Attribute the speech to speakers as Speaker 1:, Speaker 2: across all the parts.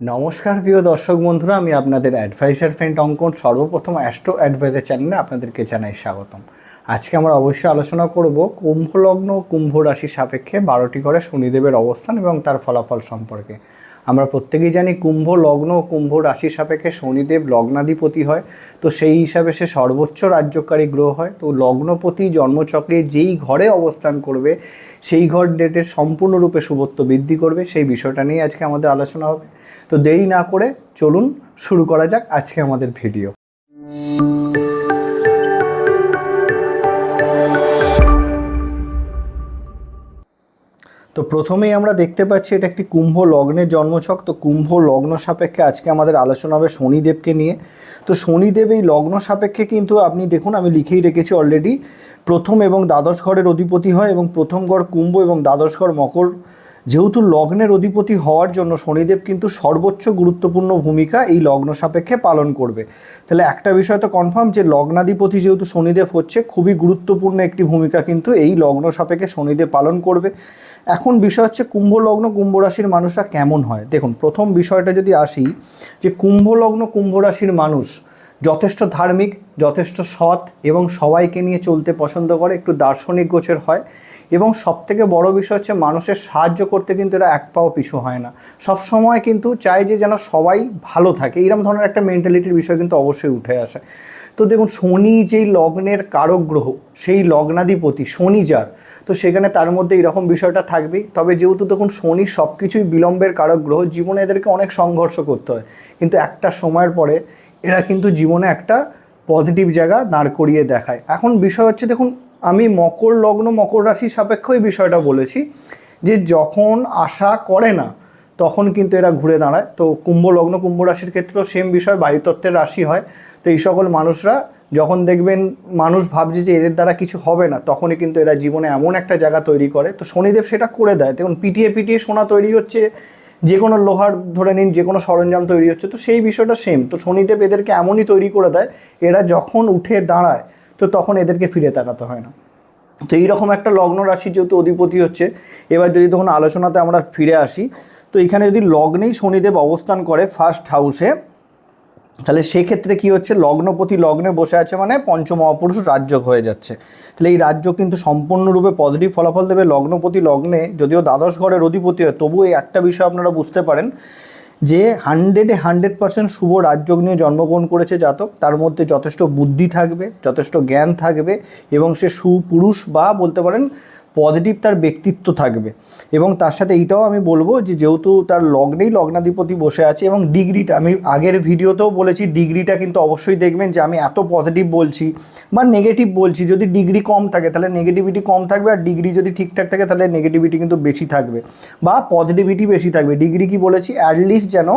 Speaker 1: নমস্কার প্রিয় দর্শক বন্ধুরা, আমি আপনাদের অ্যাডভাইজার ফ্রেন্ড অঙ্কন, সর্বপ্রথম অ্যাস্ট্রো অ্যাডভাইজার চ্যানেলে আপনাদেরকে জানাই স্বাগতম। আজকে আমরা অবশ্যই আলোচনা করব কুম্ভ লগ্ন, কুম্ভ রাশি সাপেক্ষে বারোটি করে শনিদেবের অবস্থান এবং তার ফলাফল সম্পর্কে। আমরা প্রত্যেকেই জানি কুম্ভ লগ্ন, কুম্ভ রাশি সাপেক্ষে শনিদেব লগ্নাধিপতি হয়, তো সেই হিসাবে সে সর্বোচ্চ রাজ্যকারী গ্রহ হয়। তো লগ্নপতি জন্মচক্রে যেই ঘরে অবস্থান করবে, সেই ঘর ডেটের সম্পূর্ণরূপে শুভত্ব বৃদ্ধি করবে, সেই বিষয়টা নিয়ে আজকে আমাদের আলোচনা হবে। তো দেরি না করে চলুন শুরু করা যাক আজকে আমাদের ভিডিও। তো প্রথমেই আমরা দেখতে পাচ্ছি এটা একটি কুম্ভ লগ্নের জন্মছক। তো কুম্ভ লগ্ন সাপেক্ষে আজকে আমাদের আলোচনা হবে শনিদেবকে নিয়ে। তো শনিদেব এই লগ্ন সাপেক্ষে কিন্তু আপনি দেখুন, আমি লিখেই রেখেছি অলরেডি প্রথম এবং দ্বাদশ ঘরের অধিপতি হয় এবং প্রথম ঘর কুম্ভ এবং দ্বাদশ ঘর মকর যেহেতু লগ্নের অধিপতি হওয়ার জন্য শনিদেব কিন্তু সর্বোচ্চ গুরুত্বপূর্ণ ভূমিকা এই লগ্ন সাপেক্ষে পালন করবে। তাহলে একটা বিষয় তো কনফার্ম যে লগ্নাধিপতি যেহেতু শনিদেব হচ্ছে, খুবই গুরুত্বপূর্ণ একটি ভূমিকা কিন্তু এই লগ্ন সাপেক্ষে শনিদেব পালন করবে। এখন বিষয় হচ্ছে কুম্ভ লগ্ন, কুম্ভ রাশির মানুষরা কেমন হয়? দেখুন, প্রথম বিষয়টা যদি আসি যে কুম্ভ লগ্ন, কুম্ভ রাশির মানুষ যথেষ্ট ধার্মিক, যথেষ্ট সৎ এবং সবাইকে নিয়ে চলতে পছন্দ করে, একটু দার্শনিক গোছের হয়। এবং সবথেকে বড় বিষয় হচ্ছে মানুষের সাহায্য করতে কিন্তু এরা এক পাও পিছু হয় না। সব সময় কিন্তু চায় যে যেন সবাই ভালো থাকে। এইরকম ধরনের একটা মেন্টালিটির বিষয় কিন্তু অবশ্যই উঠে আসে। তো দেখুন, শনি যেই লগ্নের কারক গ্রহ, সেই লগ্নাধিপতি, শনি যার, তো সেখানে তার মধ্যে এরকম বিষয়টা থাকবেই। তবে যেহেতু দেখুন, শনি সব কিছুই বিলম্বের কারক গ্রহ, জীবনে এদেরকে অনেক সংঘর্ষ করতে হয়। কিন্তু একটা সময়ের পরে এরা কিন্তু জীবনে একটা পজিটিভ জায়গা দাঁড় করিয়ে দেখায়। এখন বিষয় হচ্ছে, দেখুন আমি মকর লগ্ন, মকর রাশি সাপেক্ষ এই বিষয়টা বলেছি যে যখন আশা করে না, তখন কিন্তু এরা ঘুরে দাঁড়ায়। তো কুম্ভ লগ্ন, কুম্ভ রাশির ক্ষেত্রেও সেম বিষয়, বায়ুতত্ত্বের রাশি হয়। তো এই সকল মানুষরা যখন দেখবেন মানুষ ভাবছে যে এদের দ্বারা কিছু হবে না, তখনই কিন্তু এরা জীবনে এমন একটা জায়গা তৈরি করে। তো শনিদেব সেটা করে দেয়। দেখুন, পিটিয়ে পিটিয়ে সোনা তৈরি হচ্ছে যে কোনো লোহার ধরে নিন যে কোনো সরঞ্জাম তৈরি হচ্ছে, তো সেই বিষয়টা সেম তো শনিদেব এদেরকে এমনই তৈরি করে দেয়, এরা যখন উঠে দাঁড়ায় তো তখন এদেরকে ফিরে তাকাতে হয় না। তো এইরকম একটা লগ্ন রাশি যেহেতু অধিপতি হচ্ছে, এবার যদি তখন আলোচনাতে আমরা ফিরে আসি, তো এখানে যদি লগ্নেই শনিদেব অবস্থান করে ফার্স্ট হাউসে তাহলে সেক্ষেত্রে কি হচ্ছে? লগ্নপতি লগ্নে বসে আছে মানে পঞ্চমহাপুরুষ রাজ্য হয়ে যাচ্ছে। তাহলে এই রাজ্য কিন্তু সম্পূর্ণরূপে পজিটিভ ফলাফল দেবে। লগ্নপতি লগ্নে যদিও দ্বাদশ ঘরের অধিপতি হয়, তবুও এই একটা বিষয় আপনারা বুঝতে পারেন যে হান্ড্রেডে হান্ড্রেড পার্সেন্ট শুভ রাজযোগ নিয়ে জন্মগ্রহণ করেছে জাতক, তার মধ্যে যথেষ্ট বুদ্ধি থাকবে, যথেষ্ট জ্ঞান থাকবে এবং সে সুপুরুষ বা বলতে পারেন পজিটিভ তার ব্যক্তিত্ব থাকবে। এবং তার সাথে এইটাও আমি বলব যে যেহেতু তার লগ্নেই লগ্নাধিপতি বসে আছে এবং ডিগ্রিটা, আমি আগের ভিডিওতেও বলেছি ডিগ্রিটা কিন্তু অবশ্যই দেখবেন যে আমি এত পজিটিভ বলছি বা নেগেটিভ বলছি। যদি ডিগ্রি কম থাকে তাহলে নেগেটিভিটি কম থাকবে আর ডিগ্রি যদি ঠিকঠাক থাকে তাহলে নেগেটিভিটি কিন্তু বেশি থাকবে বা পজিটিভিটি বেশি থাকবে। ডিগ্রি কি বলেছি? অ্যাটলিস্ট যেন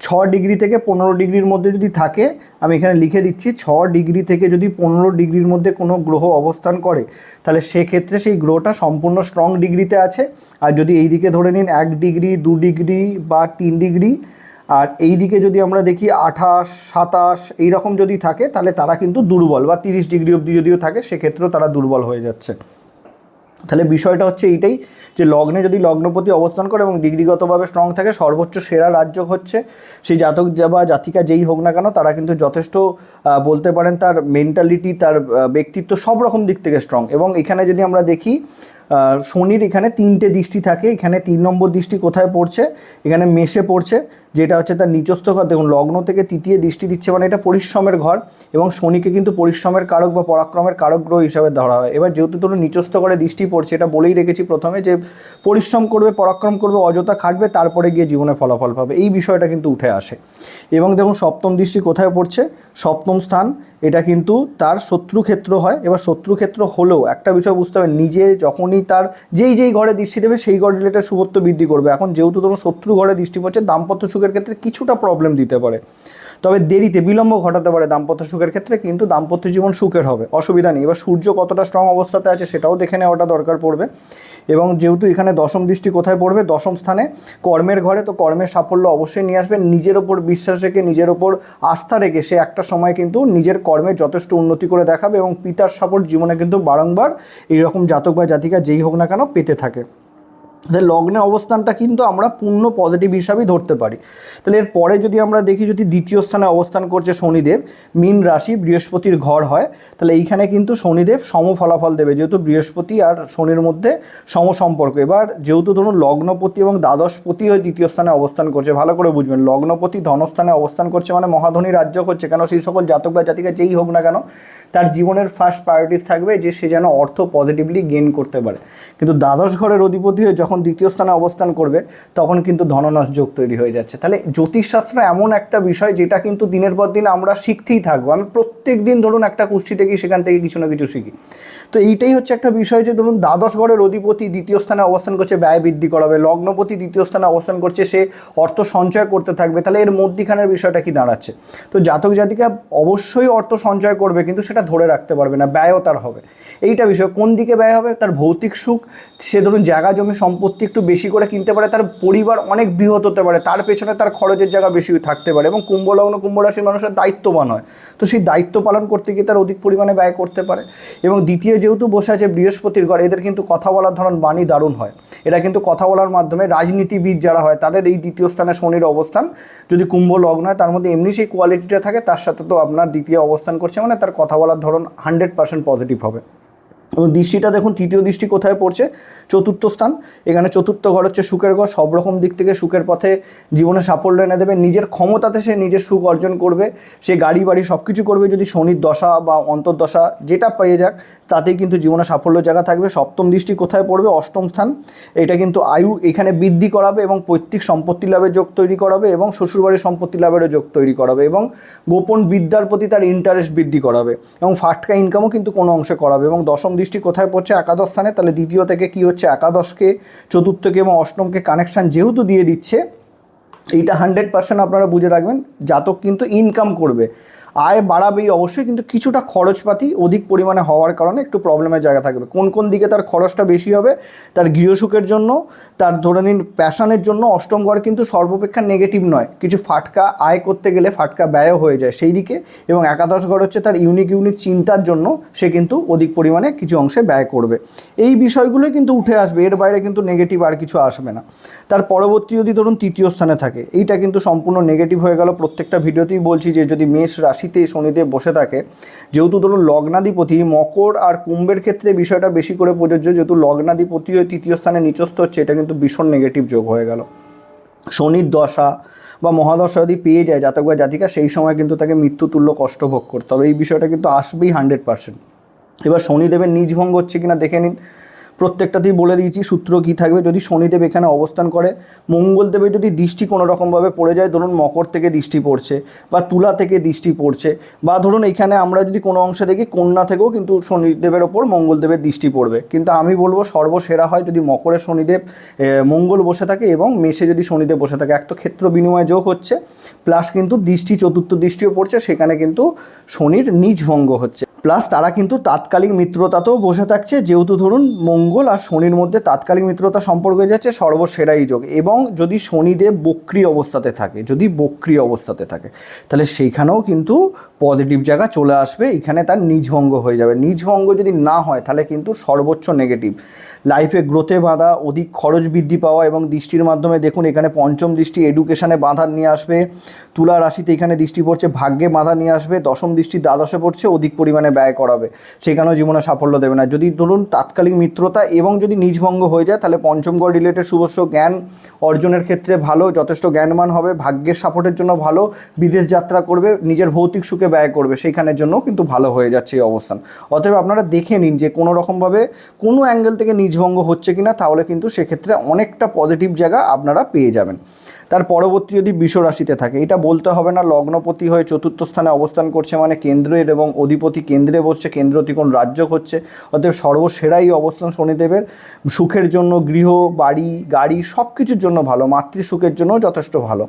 Speaker 1: ছ ডিগ্রি থেকে পনেরো ডিগ্রির মধ্যে যদি থাকে, আমি এখানে লিখে দিচ্ছি ছ ডিগ্রি থেকে যদি পনেরো ডিগ্রির মধ্যে কোনো গ্রহ অবস্থান করে, তাহলে সেক্ষেত্রে সেই গ্রহটা সম্পূর্ণ স্ট্রং ডিগ্রিতে আছে। আর যদি এই দিকে ধরে নিন এক ডিগ্রি, দু ডিগ্রি বা তিন ডিগ্রি, আর এই দিকে যদি আমরা দেখি আঠাশ, সাতাশ, এইরকম যদি থাকে, তাহলে তারা কিন্তু দুর্বল বা তিরিশ ডিগ্রি অবধি যদিও থাকে, সেক্ষেত্রেও তারা দুর্বল হয়ে যাচ্ছে। তাহলে বিষয়টা হচ্ছে এইটাই যে লগ্নে যদি লগ্নপতি অবস্থান করে এবং ডিগ্রিগতভাবে স্ট্রং থাকে, সর্বোচ্চ সেরা রাজ্য হচ্ছে সেই জাতক বা জাতিকা যেই হোক না কেন, তারা কিন্তু যথেষ্ট বলতে পারেন তার মেন্টালিটি তার ব্যক্তিত্ব সব রকম দিক থেকে স্ট্রং এবং এখানে যদি আমরা দেখি শনির এখানে তিনটে দৃষ্টি থাকে। এখানে তিন নম্বর দৃষ্টি কোথায় পড়ছে? এখানে মেষে পড়ছে, যেটা হচ্ছে তার নিচস্থ ঘর। দেখুন, লগ্ন থেকে তৃতীয় দৃষ্টি দিচ্ছে মানে এটা পরিশ্রমের ঘর এবং শনিকে কিন্তু পরিশ্রমের কারক বা পরাক্রমের কারক গ্রহ হিসাবে ধরা হয়। এবার যেহেতু ধরুন নিচস্থ করে দৃষ্টি পড়ছে, এটা বলেই রেখেছি প্রথমে যে পরিশ্রম করবে, পরাক্রম করবে, অযথা খাটবে, তারপরে গিয়ে জীবনে ফলাফল পাবে। এই বিষয়টা কিন্তু উঠে আসে। এবং দেখুন, সপ্তম দৃষ্টি কোথায় পড়ছে? সপ্তম স্থান, এটা কিন্তু তার শত্রু ক্ষেত্র হয়। এবার শত্রু ক্ষেত্র হলেও একটা বিষয় বুঝতে হবে, নিজে যখনই তার যেই যেই ঘরে দৃষ্টি দেবে, সেই ঘর রিলেটেড শুভত্ব বৃদ্ধি করবে। এখন যেহেতু ধরুন শত্রু ঘরে দৃষ্টি পড়ছে, দাম্পত্য সুখের ক্ষেত্রে কিছুটা প্রবলেম দিতে পারে। তবে দেরিতে বিলম্ব ঘটাতে পারে দাম্পত্য সুখের ক্ষেত্রে, কিন্তু দাম্পত্য জীবন সুখের হবে। অসুবিধা নেই। এবার সূর্য কতটা স্ট্রং অবস্থাতে আছে সেটাও দেখে নেওয়াটা দরকার পড়বে। এবং যেহেতু এখানে দশম দৃষ্টি কোথায় পড়বে? দশম স্থানে কর্মের ঘরে। তো কর্মের সাফল্য অবশ্যই নিয়ে আসবে নিজের ওপর বিশ্বাস রেখে, নিজের ওপর আস্থা রেখে সে একটা সময় কিন্তু নিজের কর্মে যথেষ্ট উন্নতি করে দেখাবে এবং পিতার সাপোর্ট জীবনে কিন্তু বারংবার এইরকম জাতক বা জাতিকা যেই হোক না কেন পেতে থাকে। তাহলে লগ্নে অবস্থানটা কিন্তু আমরা পূর্ণ পজিটিভ হিসাবেই ধরতে পারি। তাহলে এর পরে যদি আমরা দেখি, যদি দ্বিতীয় স্থানে অবস্থান করছে শনিদেব, মীন রাশি বৃহস্পতির ঘর হয়, তাহলে এইখানে কিন্তু শনিদেব সম ফলাফল দেবে, যেহেতু বৃহস্পতি আর শনির মধ্যে সম সম্পর্ক। এবার যেহেতু ধরুন লগ্নপতি এবং দ্বাদশপতি হয়ে দ্বিতীয় স্থানে অবস্থান করছে, ভালো করে বুঝবেন, লগ্নপতি ধনস্থানে অবস্থান করছে মানে মহাধনী রাজ্য হচ্ছে, কেন সেই সকল জাতক বা জাতিকা যেই হোক না কেন, তার জীবনের ফার্স্ট প্রায়োরিটিস থাকবে যে সে যেন অর্থ পজিটিভলি গেইন করতে পারে। কিন্তু দ্বাদশ ঘরের অধিপতি হয়ে যখন দ্বিতীয় স্থানে অবস্থান করবে, তখন কিন্তু ধননাশ যোগ তৈরি হয়ে যাচ্ছে। তাহলে জ্যোতিষশাস্ত্র এমন একটা বিষয় যেটা কিন্তু দিনের পর দিন আমরা শিখতেই থাকব। আমি প্রত্যেক দিন ধরুন একটা কুষ্টি থেকে সেখান থেকে কিছু না কিছু শিখি। তো এইটাই হচ্ছে একটা বিষয় যে ধরুন দ্বাদশ ঘরের অধিপতি দ্বিতীয় স্থানে অবস্থান করছে, ব্যয় বৃদ্ধি করাবে, লগ্নপতি দ্বিতীয় স্থানে অবস্থান করছে, সে অর্থ সঞ্চয় করতে থাকবে, তাহলে এর মধ্যিখানের বিষয়টা কি দাঁড়াচ্ছে? তো জাতক জাতিকা অবশ্যই অর্থ সঞ্চয় করবে, কিন্তু সেটা ধরে রাখতে পারবে না, ব্যয়ও তার হবে। এইটা বিষয়, কোন দিকে ব্যয় হবে? তার ভৌতিক সুখ, সে ধরুন জায়গা, জমি, সম্পত্তি একটু বেশি করে কিনতে পারে, তার পরিবার অনেক বৃহৎ হতে পারে, তার পেছনে তার খরচের জায়গা বেশি থাকতে পারে এবং কুম্ভ লগ্ন কুম্ভ রাশির মানুষের দায়িত্ববান হয়। তো সেই দায়িত্ব পালন করতে গিয়ে তার অধিক পরিমাণে ব্যয় করতে পারে। এবং দ্বিতীয় যেহেতু বসে আছে বৃহস্পতির ঘরে, এদের কিন্তু কথা বলার ধরন বাণী দারুণ হয়। এরা কিন্তু কথা বলার মাধ্যমে রাজনীতিবিদ যারা হয়, তাদের এই দ্বিতীয় স্থানে শনির অবস্থান। যদি কুম্ভ লগ্ন হয়, তার মধ্যে এমনি সেই কোয়ালিটিটা থাকে, তার সাথে তো আপনার দ্বিতীয় অবস্থান করছে মানে তার কথা বলার ধরন হান্ড্রেড পার্সেন্ট পজিটিভ হবে। এবং দৃষ্টিটা দেখুন, তৃতীয় দৃষ্টি কোথায় পড়ছে? চতুর্থ স্থান। এখানে চতুর্থ ঘর হচ্ছে সুখের ঘর। সব রকম দিক থেকে সুখের পথে জীবনে সাফল্য এনে দেবে। নিজের ক্ষমতাতে সে নিজের সুখ অর্জন করবে। সে গাড়ি, বাড়ি সব কিছু করবে যদি শনির দশা বা অন্তর্দশা যেটা পেয়ে যাক, তাতেই কিন্তু জীবনে সাফল্য জায়গা থাকবে। সপ্তম দৃষ্টি কোথায় পড়বে? অষ্টম স্থান। এটা কিন্তু আয়ু এখানে বৃদ্ধি করাবে এবং পৈতৃক সম্পত্তি লাভের যোগ তৈরি করাবে এবং শ্বশুরবাড়ির সম্পত্তি লাভেরও যোগ তৈরি করাবে এবং গোপন বিদ্যার প্রতি তার ইন্টারেস্ট বৃদ্ধি করাবে এবং ফাটকা ইনকামও কিন্তু কোনো অংশে করাবে এবং দশম দৃষ্টি কোথায় পড়ছে একাদশ স্থানে, তাহলে দ্বিতীয় থেকে কি হচ্ছে? একাদশকে, চতুর্থকে এবং অষ্টমকে কানেকশান যেহেতু দিয়ে দিচ্ছে, এইটা হান্ড্রেড পার্সেন্ট আপনারা বুঝে রাখবেন, জাতক কিন্তু ইনকাম করবে। আয় বাড়াবেই অবশ্যই, কিন্তু কিছুটা খরচপাতি অধিক পরিমাণে হওয়ার কারণে একটু প্রবলেমের জায়গা থাকবে। কোন কোন দিকে তার খরচটা বেশি হবে, তার গৃহসুখের জন্য, তার ধরে নিন প্যাশনের জন্য অষ্টম ঘর কিন্তু সর্বাপেক্ষা নেগেটিভ নয়। কিছু ফাটকা আয় করতে গেলে ফাটকা ব্যয়ও হয়ে যায় সেই দিকে এবং একাদশ ঘর হচ্ছে তার ইউনিক ইউনিক চিন্তার জন্য সে কিন্তু অধিক পরিমাণে কিছু অংশে ব্যয় করবে। এই বিষয়গুলোই কিন্তু উঠে আসবে, এর বাইরে কিন্তু নেগেটিভ আর কিছু আসবে না। তার পরবর্তী যদি ধরুন তৃতীয় স্থানে থাকে, এইটা কিন্তু সম্পূর্ণ নেগেটিভ হয়ে গেল। প্রত্যেকটা ভিডিওতেই বলছি যে যদি মেষ রাশিতে শনিদেব বসে থাকে। যেহেতু ধরুন লগ্নাধিপতি, মকর আর কুম্ভের ক্ষেত্রে বিষয়টা বেশি করে প্রযোজ্য। যেহেতু লগ্নাধিপতি হয়ে তৃতীয় স্থানে নিচস্থ হচ্ছে, এটা কিন্তু ভীষণ নেগেটিভ যোগ হয়ে গেল। শনির দশা বা মহাদশা যদি পেয়ে যায় জাতক বা জাতিকা, সেই সময় কিন্তু তাকে মৃত্যুতুল্য কষ্ট ভোগ করতে হবে। এই বিষয়টা কিন্তু আসবেই হান্ড্রেড পার্সেন্ট এবার শনিদেবের নিজ ভঙ্গ হচ্ছে কিনা দেখে নিন। প্রত্যেকটাতেই বলে দিয়েছি, সূত্র কী থাকবে, যদি শনিদেব এখানে অবস্থান করে, মঙ্গলদেবের যদি দৃষ্টি কোনো রকমভাবে পড়ে যায়, ধরুন মকর থেকে দৃষ্টি পড়ছে বা তুলা থেকে দৃষ্টি পড়ছে, বা ধরুন এখানে আমরা যদি কোনো অংশে দেখি, কন্যা থেকেও কিন্তু শনিদেবের ওপর মঙ্গলদেবের দৃষ্টি পড়বে। কিন্তু আমি বলব সর্বসেরা হয় যদি মকরে শনিদেব মঙ্গল বসে থাকে এবং মেষে যদি শনিদেব বসে থাকে। এক তো ক্ষেত্র বিনিময় যোগ হচ্ছে, প্লাস কিন্তু দৃষ্টি, চতুর্থ দৃষ্টিও পড়ছে, সেখানে কিন্তু শনির নিজ ভঙ্গ হচ্ছে। প্লাস তারা কিন্তু তাৎকালিক মিত্রতাতেও বসে থাকছে। যেহেতু ধরুন মঙ্গল আর শনির মধ্যে তাৎকালিক মিত্রতা সম্পর্ক হয়ে যাচ্ছে, সর্বসেরাই যোগ। এবং যদি শনিদেব বক্রি অবস্থাতে থাকে, যদি বক্রি অবস্থাতে থাকে, তাহলে সেইখানেও কিন্তু পজিটিভ জায়গা চলে আসবে। এখানে তার নিজভঙ্গ হয়ে যাবে। নিজভঙ্গ যদি না হয়, তাহলে কিন্তু সর্বোচ্চ নেগেটিভ লাইফে গ্রোথে বাঁধা, অধিক খরচ বৃদ্ধি পাওয়া এবং দৃষ্টির মাধ্যমে দেখুন এখানে পঞ্চম দৃষ্টি এডুকেশানে বাধা নিয়ে আসবে। তুলা রাশিতে এখানে দৃষ্টি পড়ছে, ভাগ্যে বাধা নিয়ে আসবে, দশম দৃষ্টি দ্বাদশে পড়ছে, অধিক পরিমাণে ব্যয় করাবে। সেখানেও জীবনে সাফল্য দেবে না। যদি ধরুন তাৎকালিক মিত্রতা এবং যদি নিজভঙ্গ হয়ে যায়, তাহলে পঞ্চম গড় রিলেটেড শুভস্য জ্ঞান অর্জনের ক্ষেত্রে ভালো, যথেষ্ট জ্ঞানমান হবে, ভাগ্যের সাপোর্টের জন্য ভালো, বিদেশ যাত্রা করবে, নিজের ভৌতিক সুখে ব্যয় করবে, সেইখানের জন্য কিন্তু ভালো হয়ে যাচ্ছে এই অবস্থান। অতএব আপনারা দেখে নিন যে কোনো রকমভাবে কোনো অ্যাঙ্গেল থেকে নিজভঙ্গ হচ্ছে কিনা তাহলে কিন্তু সেক্ষেত্রে অনেকটা পজিটিভ জায়গা আপনারা পেয়ে যাবেন। তার পরবর্তী যদি রাশিতে থাকে, এটা বলতে হবে না, লগ্নপতি হয়ে চতুর্থ স্থানে অবস্থান করছে মানে কেন্দ্রের এবং অধিপতি কেন্দ্রে বসছে, কেন্দ্র ত্রিকোণ রাজ্য হচ্ছে, অতএব সর্বসেরাই অবস্থান শনিদেবের। সুখের জন্য গৃহ, বাড়ি, গাড়ি সব কিছুর জন্য ভালো, মাতৃ সুখের জন্য যথেষ্ট ভালো।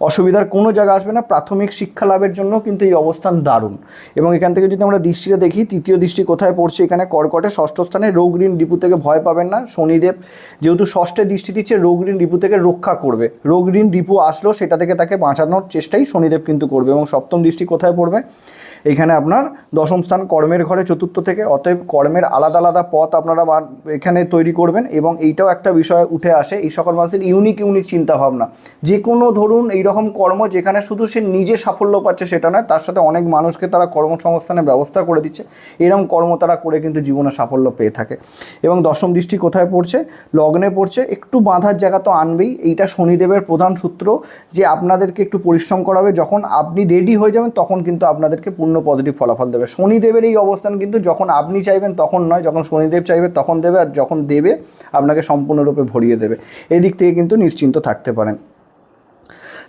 Speaker 1: অসুবিধার কোনো জায়গা আসবে না। প্রাথমিক শিক্ষা লাভের জন্য কিন্তু এই অবস্থান দারুণ। এবং এখান থেকে যদি আমরা দৃষ্টিটা দেখি, তৃতীয় দৃষ্টি কোথায় পড়ছে এখানে? কর্কটে, ষষ্ঠ স্থানে রোগ ঋণ রিপু থেকে ভয় পাবেন না। শনিদেব যেহেতু ষষ্ঠে দৃষ্টি দিচ্ছে, রোগ ঋণ রিপু থেকে রক্ষা করবে। রোগ ঋণ রিপু আসলো, সেটা থেকে তাকে বাঁচানোর চেষ্টাই শনিদেব কিন্তু করবে। এবং সপ্তম দৃষ্টি কোথায় পড়বে? এখানে আপনার দশম স্থান কর্মের ঘরে চতুর্থ থেকে, অতএব কর্মের আলাদা আলাদা পথ আপনারা এখানে তৈরি করবেন এবং এইটাও একটা বিষয় উঠে আসে, এই সকল মানুষের ইউনিক ইউনিক চিন্তাভাবনা। যে কোনো ধরুন এইরকম কর্ম যেখানে শুধু সে নিজে সাফল্য পাচ্ছে সেটা নয়, তার সাথে অনেক মানুষকে তারা কর্মসংস্থানের ব্যবস্থা করে দিচ্ছে এরকম কর্ম তারা করে কিন্তু জীবনে সাফল্য পেয়ে থাকে। এবং দশম দৃষ্টি কোথায় পড়ছে? লগ্নে পড়ছে, একটু বাঁধার জায়গা তো আনবেই, এইটা শনিদেবের প্রধান সূত্র যে আপনাদেরকে একটু পরিশ্রম করাবে, যখন আপনি রেডি হয়ে যাবেন, তখন কিন্তু আপনাদেরকে পূর্ণ পজিটিভ ফলাফল দেবে। শনিদেবের এই অবস্থান কিন্তু যখন আপনি চাইবেন তখন নয়, যখন শনিদেব চাইবে তখন দেবে, আর যখন দেবে, আপনাকে সম্পূর্ণরূপে ভরিয়ে দেবে। এই দিক থেকে কিন্তু নিশ্চিন্ত থাকতে পারেন।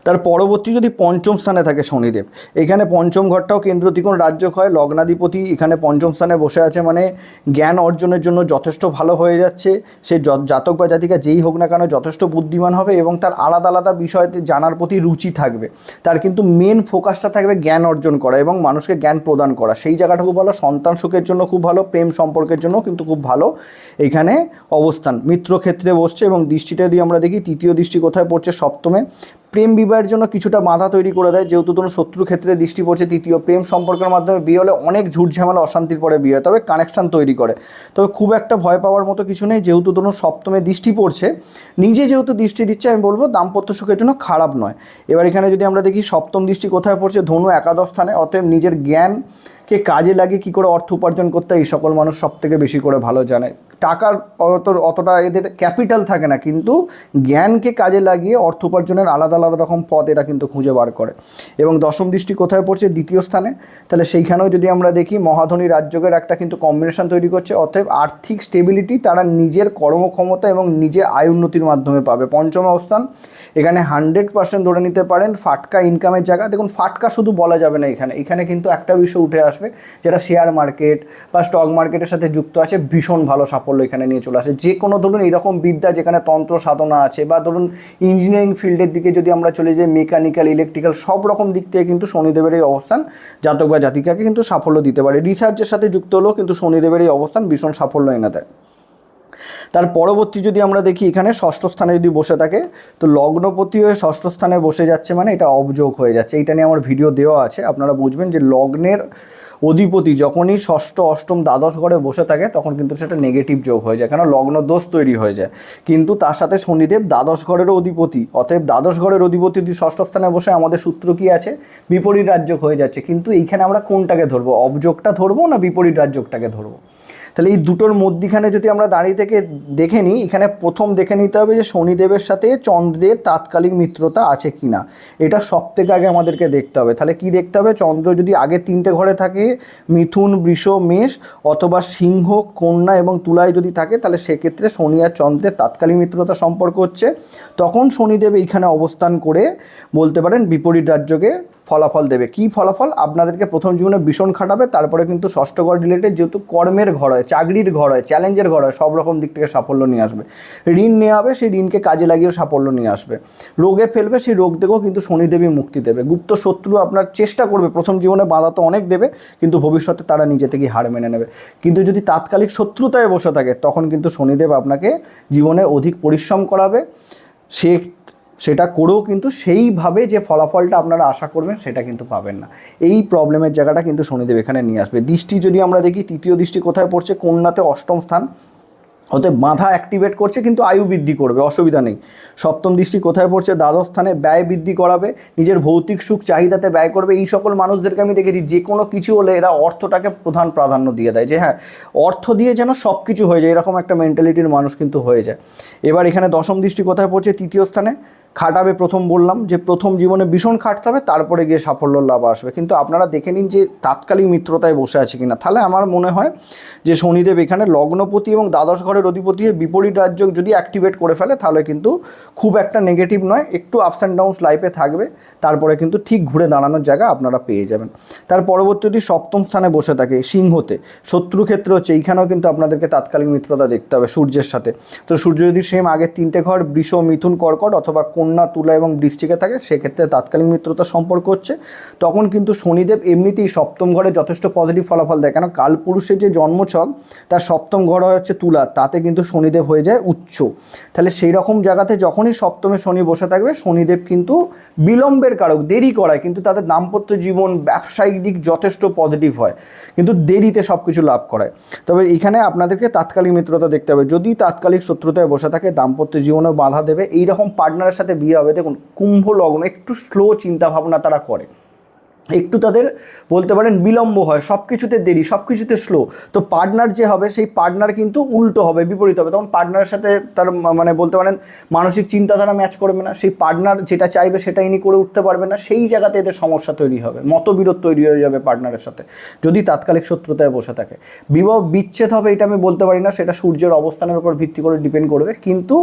Speaker 1: তার পরবর্তী যদি পঞ্চম স্থানে থাকে শনিদেব, এখানে পঞ্চম ঘরটাও কেন্দ্র ত্রিকোণ রাজ্য হয়, লগ্নাধিপতি এখানে পঞ্চম স্থানে বসে আছে মানে জ্ঞান অর্জনের জন্য যথেষ্ট ভালো হয়ে যাচ্ছে, সে জাতক বা জাতিকা যেই হোক না কেন যথেষ্ট বুদ্ধিমান হবে এবং তার আলাদা আলাদা বিষয়তে জানার প্রতি রুচি থাকবে। তার কিন্তু মেন ফোকাসটা থাকবে জ্ঞান অর্জন করা এবং মানুষকে জ্ঞান প্রদান করা। সেই জায়গাটা খুব ভালো, সন্তান সুখের জন্য খুব ভালো, প্রেম সম্পর্কের জন্য কিন্তু খুব ভালো এখানে অবস্থান। মিত্র ক্ষেত্রে বসছে এবং দৃষ্টিটা যদি আমরা দেখি, তৃতীয় দৃষ্টি কোথায় পড়ছে? সপ্তমে। প্রেম বিবাহের জন্য কিছুটা বাধা তৈরি করে দেয়, যেহেতু ধরুন শত্রু ক্ষেত্রে দৃষ্টি পড়ছে তৃতীয়। প্রেম সম্পর্কের মাধ্যমে বিয়ে হলে অনেক ঝুট ঝামেলা, অশান্তির পরে বিয়ে হয়, তবে কানেকশান তৈরি করে। তবে খুব একটা ভয় পাওয়ার মতো কিছু নেই, যেহেতু ধরুন সপ্তমে দৃষ্টি পড়ছে। নিজে যেহেতু দৃষ্টি দিচ্ছে, আমি বলব দাম্পত্য সুখের জন্য খারাপ নয়। এবার এখানে যদি আমরা দেখি সপ্তম দৃষ্টি কোথায় পড়ছে, ধনু একাদশ স্থানে, অতএব নিজের জ্ঞানকে কাজে লাগিয়ে কী করে অর্থ উপার্জন করতে এই সকল মানুষ সব থেকে বেশি করে ভালো জানে। টাকার অত, অতটা এদের ক্যাপিটাল থাকে না, কিন্তু জ্ঞানকে কাজে লাগিয়ে অর্থ উপার্জনের আলাদা আলাদা রকম পথ এরা কিন্তু খুঁজে বার করে। এবং দশম দৃষ্টি কোথায় পড়ছে? দ্বিতীয় স্থানে। তাহলে সেইখানেও যদি আমরা দেখি, মহাধনী রাজ্যের একটা কিন্তু কম্বিনেশন তৈরি করছে, অতএব আর্থিক স্টেবিলিটি তারা নিজের কর্মক্ষমতা এবং নিজে আয় উন্নতির মাধ্যমে পাবে। পঞ্চম অবস্থান, এখানে হান্ড্রেড পার্সেন্ট ধরে নিতে পারেন, ফাটকা ইনকামের জায়গা। দেখুন, ফাটকা শুধু বলা যাবে না এখানে। এখানে কিন্তু একটা বিষয় উঠে আসবে। যেটা শেয়ার মার্কেট বা স্টক মার্কেটের সাথে যুক্ত আছে, ভীষণ ভালো সাফল্য এখানে নিয়ে চলে আসে। যে কোনো ধরুন এরকম বিদ্যা যেখানে তন্ত্র সাধনা আছে বা ধরুন ইঞ্জিনিয়ারিং ফিল্ডের দিকে যদি আমরা চলে যাই মেকানিক্যাল ইলেকট্রিক্যাল সব রকম দিক থেকে কিন্তু শনিদেবের এই অবস্থান জাতক বা জাতিকাকে কিন্তু সাফল্য দিতে পারে। রিসার্চের সাথে যুক্ত হলেও কিন্তু শনিদেবের এই অবস্থান ভীষণ সাফল্য এনে দেয়। তার পরবর্তী যদি আমরা দেখি, এখানে ষষ্ঠ স্থানে যদি বসে থাকে, তো লগ্নপতি হয়ে ষষ্ঠ স্থানে বসে যাচ্ছে মানে এটা অবযোগ হয়ে যাচ্ছে। এটা নিয়ে আমার ভিডিও দেওয়া আছে, আপনারা বুঝবেন যে লগ্নের অধিপতি যখনই ষষ্ঠ, অষ্টম, দ্বাদশ ঘরে বসে থাকে, তখন কিন্তু সেটা নেগেটিভ যোগ হয়ে যায় কেন লগ্ন দোষ তৈরি হয়ে যায়। কিন্তু তার সাথে শনিদেব দ্বাদশ ঘরেরও অধিপতি, অতএব দ্বাদশ ঘরের অধিপতি যদি ষষ্ঠ স্থানে বসে, আমাদের সূত্র কি আছে? বিপরীত রাজ্যক হয়ে যাচ্ছে। কিন্তু এইখানে আমরা কোনটাকে ধরবো? অবযোগটা ধরবো না বিপরীত রাজ্যকটাকে ধরবো? তাহলে এই দুটোর মধ্যিখানে যদি আমরা দাঁড়িয়ে থেকে দেখে নিই, এখানে প্রথম দেখে নিতে হবে যে শনিদেবের সাথে চন্দ্রের তাৎকালিক মিত্রতা আছে কি না এটা সব থেকে আগে আমাদেরকে দেখতে হবে। তাহলে কি দেখতে হবে? চন্দ্র যদি আগে তিনটে ঘরে থাকে, মিথুন, বৃষ, মেষ অথবা সিংহ, কন্যা এবং তুলায় যদি থাকে, তাহলে সেক্ষেত্রে শনি আর চন্দ্রের তাৎকালিক মিত্রতা সম্পর্ক হচ্ছে। তখন শনিদেব এইখানে অবস্থান করে বলতে পারেন বিপরীত রাজ্যকে ফলাফল দেবে। কি ফলাফল? আপনাদেরকে প্রথম জীবনে ভীষণ খাটাবে, তারপরে কিন্তু ষষ্ঠ ঘর রিলেটেড যেহেতু কর্মের ঘর হয়, চাকরির ঘর হয় চ্যালেঞ্জের ঘর হয়, সব রকম দিক থেকে সাফল্য নিয়ে আসবে। ঋণ নেওয়া হবে সেই ঋণকে কাজে লাগিয়েও সাফল্য নিয়ে আসবে। রোগে ফেলবে, সেই রোগ থেকেও কিন্তু শনিদেবী মুক্তি দেবে। গুপ্ত শত্রু আপনার চেষ্টা করবে, প্রথম জীবনে বাধা তো অনেক দেবে, কিন্তু ভবিষ্যতে তারা নিজে থেকেই হার মেনে নেবে। কিন্তু যদি তাৎকালিক শত্রুতায় বসে থাকে, তখন কিন্তু শনিদেব আপনাকে জীবনে অধিক পরিশ্রম করাবে। সে সেটা করেও কিন্তু সেইভাবে যে ফলাফলটা আপনারা আশা করবেন, সেটা কিন্তু পাবেন না। এই প্রবলেমের জায়গাটা কিন্তু শনিদেব এখানে নিয়ে আসবে। দৃষ্টি যদি আমরা দেখি, তৃতীয় দৃষ্টি কোথায় পড়ছে? কন্যাতে অষ্টম স্থান। ওতে বাধা অ্যাক্টিভেট করছে, কিন্তু আয়ু বৃদ্ধি করবে, অসুবিধা নেই। সপ্তম দৃষ্টি কোথায় পড়ছে? দ্বাদশ স্থানে ব্যয় বৃদ্ধি করাবে, নিজের ভৌতিক সুখ, চাহিদাতে ব্যয় করবে। এই সকল মানুষদেরকে আমি দেখেছি, যে কোনো কিছু হলে এরা অর্থটাকে প্রধান প্রাধান্য দিয়ে দেয়, যে হ্যাঁ অর্থ দিয়ে যেন সব কিছু হয়ে যায়, এরকম একটা মেন্টালিটির মানুষ কিন্তু হয়ে যায়। এবার এখানে দশম দৃষ্টি কোথায় পড়ছে? তৃতীয় স্থানে। খাটাবে প্রথম বললাম যে প্রথম জীবনে ভীষণ খাটতে হবে, তারপরে গিয়ে সাফল্য লাভ আসবে। কিন্তু আপনারা দেখে নিন যে তাৎকালিক মিত্রতায় বসে আছে কিনা। তাহলে আমার মনে হয় যে শনিদেব এখানে লগ্নপতি এবং দ্বাদশ ঘরের অধিপতি বিপরীত রাজ্য যদি অ্যাক্টিভেট করে ফেলে, তাহলে কিন্তু খুব একটা নেগেটিভ নয়, একটু আপস অ্যান্ড ডাউনস লাইফে থাকবে, তারপরে কিন্তু ঠিক ঘুরে দাঁড়ানোর জায়গা আপনারা পেয়ে যাবেন। তার পরবর্তী যদি সপ্তম স্থানে বসে থাকে সিংহতে। শত্রু ক্ষেত্র হচ্ছে, এইখানেও কিন্তু আপনাদেরকে তাৎকালিক মিত্রতা দেখতে হবে সূর্যের সাথে। তো সূর্য যদি সেম আগের তিনটে ঘর, বৃষ, মিথুন, কর্কট অথবা কন্যা তুলা এবং বৃষ্টিকে থাকে, সেক্ষেত্রে তাৎকালীন মিত্রতার সম্পর্ক হচ্ছে। তখন কিন্তু শনিদেব এমনিতেই সপ্তম ঘরে যথেষ্ট পজিটিভ ফলাফল দেয়। কেন? কালপুরুষের যে জন্মছক, তার সপ্তম ঘর হচ্ছে তুলা। তাতে কিন্তু শনিদেব হয়ে যায় উচ্চ। তাহলে সেই রকম জায়গাতে যখনই সপ্তমে শনি বসে থাকবে, শনিদেব কিন্তু বিলম্বের কারক, দেরি করায়। কিন্তু তাদের দাম্পত্য জীবন, ব্যবসায়িক দিক যথেষ্ট পজিটিভ হয়। কিন্তু দেরিতে সব কিছু লাভ করায়। তবে এখানে আপনাদেরকে তাৎকালিক মিত্রতা দেখতে হবে। যদি তাৎকালিক শত্রুতায় বসে থাকে, দাম্পত্য জীবনে বাধা দেবে। এই রকম পার্টনারের সাথে বিয়ে হবে। দেখুন, কুম্ভ লগ্ন, একটু স্লো চিন্তাভাবনা তারা করে। একটু তাদের বলতে পারেন বিলম্ব হয় সব কিছুতে দেরি সব কিছুতে স্লো তো পার্টনার যে হবে, সেই পার্টনার কিন্তু উল্টো হবে, বিপরীত হবে। তখন পার্টনারের সাথে তার মানে বলতে পারেন মানসিক চিন্তাধারা ম্যাচ করবে না, সেই পার্টনার যেটা চাইবে সেটা ইনি করে উঠতে পারবে না, সেই জায়গাতে এদের সমস্যা তৈরি হবে, মতবিরোধ তৈরি হয়ে যাবে পার্টনারের সাথে। যদি তাৎকালিক শত্রুতায় বসে থাকে। বিবাহ বিচ্ছেদ হবে এটা আমি বলতে পারি না, সেটা সূর্যের অবস্থানের উপর ভিত্তি করে ডিপেন্ড করবে, কিন্তু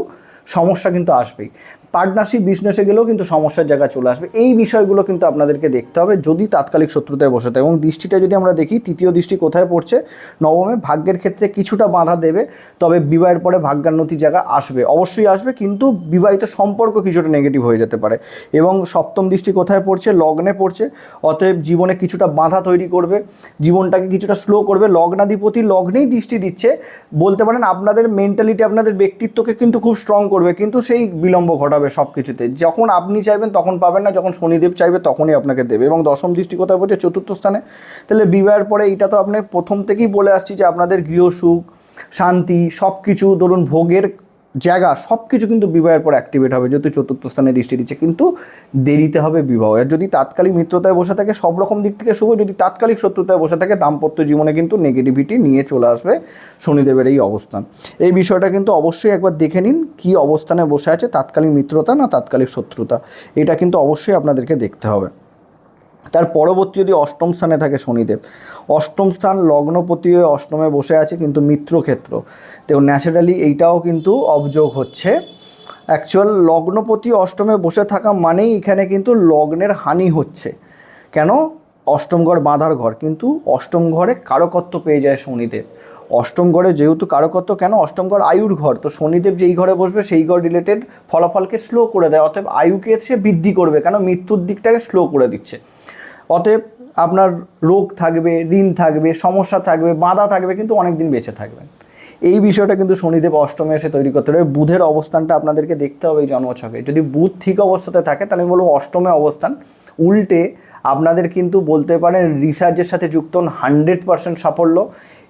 Speaker 1: সমস্যা কিন্তু আসবেই। পার্টনারশিপ বিজনেসে গেলেও কিন্তু সমস্যার জায়গা চলে আসবে। এই বিষয়গুলো কিন্তু আপনাদেরকে দেখতে হবে যদি তাৎকালিক শত্রুতায় বসে থাকে। এবং দৃষ্টিটা যদি আমরা দেখি, তৃতীয় দৃষ্টি কোথায় পড়ছে? নবমে, ভাগ্যের ক্ষেত্রে কিছুটা বাধা দেবে, তবে বিবাহের পরে ভাগ্যান্নতি জায়গা আসবে। অবশ্যই আসবে, কিন্তু বিবাহিত সম্পর্ক কিছুটা নেগেটিভ হয়ে যেতে পারে। এবং সপ্তম দৃষ্টি কোথায় পড়ছে? লগ্নে পড়ছে। অতএব জীবনে কিছুটা বাধা তৈরি করবে, জীবনটাকে কিছুটা স্লো করবে। লগ্নাধিপতি লগ্নেই দৃষ্টি দিচ্ছে। বলতে পারেন আপনাদের মেন্টালিটি আপনাদের ব্যক্তিত্বকে কিন্তু খুব স্ট্রং করবে, কিন্তু সেই বিলম্ব ঘটাবে সব কিছুতে যখন আপনি চাইবেন তখন পাবেন না, যখন শনিদেব চাইবে তখনই আপনাকে দেবে। এবং দশম দৃষ্টি কথা বলছে চতুর্থ স্থানে। তাহলে বিবাহের পরে এটা তো আপনি প্রথম থেকেই বলে আসছি যে আপনাদের গৃহসুখ শান্তি সব কিছু ধরুন ভোগের জায়গা সব কিছু কিন্তু বিবাহের পর অ্যাক্টিভেট হবে, যেহেতু চতুর্থ স্থানে দৃষ্টি দিচ্ছে, কিন্তু দেরিতে হবে বিবাহ। আর যদি তাৎকালিক মিত্রতায় বসে থাকে, সব রকম দিক থেকে শুভ। যদি তাৎকালিক শত্রুতায় বসে থাকে, দাম্পত্য জীবনে কিন্তু নেগেটিভিটি নিয়ে চলে আসবে শনিদেবের এই অবস্থান। এই বিষয়টা কিন্তু অবশ্যই একবার দেখে নিন, কী অবস্থানে বসে আছে তাৎকালিক মিত্রতা না তাৎকালিক শত্রুতা। এটা কিন্তু অবশ্যই আপনাদেরকে দেখতে হবে। তার পরবর্তী যদি অষ্টম স্থানে থাকে শনিদেব। অষ্টম স্থান লগ্নপতি হয়ে অষ্টমে বসে আছে কিন্তু মিত্রক্ষেত্র। তো ন্যাচারালি এইটাও কিন্তু অবযোগ হচ্ছে। অ্যাকচুয়াল লগ্নপতি অষ্টমে বসে থাকা মানেই এখানে কিন্তু লগ্নের হানি হচ্ছে। কেন? অষ্টম ঘর বাঁধার ঘর, কিন্তু অষ্টম ঘরে কারকত্ব পেয়ে যায় শনিদেব। অষ্টম ঘরে যেহেতু কারকত্ব, কেন? অষ্টম ঘর আয়ুর ঘর। তো শনিদেব যেই ঘরে বসবে, সেই ঘর রিলেটেড ফলাফলকে স্লো করে দেয়, অতএব আয়ুকে সে বৃদ্ধি করবে। কেন? মৃত্যুর দিকটাকে স্লো করে দিচ্ছে। অতএব আপনার রোগ থাকবে, ঋণ থাকবে, সমস্যা থাকবে, বাধা থাকবে, কিন্তু অনেক দিন বেঁচে থাকবেন। এই বিষয়টা কিন্তু শনিদেব অষ্টমে এসে তৈরি করতে হবে। বুধের অবস্থানটা আপনাদেরকে দেখতে হবে এই জন্মছকে। যদি বুধ ঠিক অবস্থাতে থাকে, তাহলে আমি বলব অষ্টমে অবস্থান। উল্টে আপনাদের কিন্তু বলতে পারেন রিসার্চের সাথে যুক্ত হান্ড্রেড পার্সেন্ট সাফল্য।